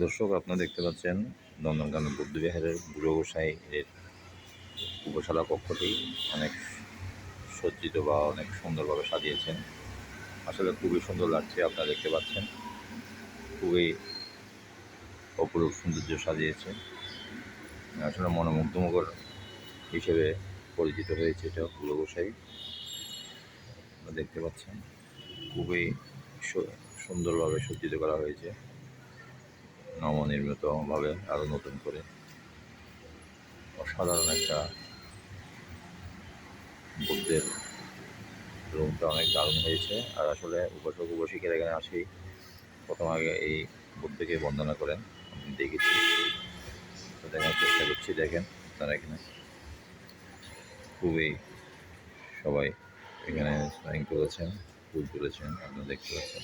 দর্শক, আপনারা দেখতে পাচ্ছেন নন্দনকানন বুদ্ধবিহারের বুড়ো গোসাই এর উপসালা কক্ষটি অনেক সজ্জিত বা অনেক সুন্দরভাবে সাজিয়েছেন। আসলে খুবই সুন্দর লাগছে, আপনারা দেখতে পাচ্ছেন। খুবই অপরূপ সৌন্দর্য সাজিয়েছে। আসলে মনোমুগ্ধমুখর হিসেবে পরিচিত হয়েছে এটা বুড়ো গোসাই। দেখতে পাচ্ছেন, খুবই সুন্দরভাবে সজ্জিত করা হয়েছে। নবনির্মিতভাবে আরও নতুন করে। অসাধারণ একটা বুদ্ধের রুমটা অনেক দারুণ হয়েছে। আর আসলে উপাসক, উপাসিকের এখানে আসি প্রথম আগে এই বুদ্ধকে বন্দনা করেন। আমি দেখেছি। দেখার চেষ্টা করছি, দেখেন তারা এখানে। খুবই সবাই এখানে স্নাইং করেছেন ফুল তুলেছেন, আপনারা দেখতে পাচ্ছেন।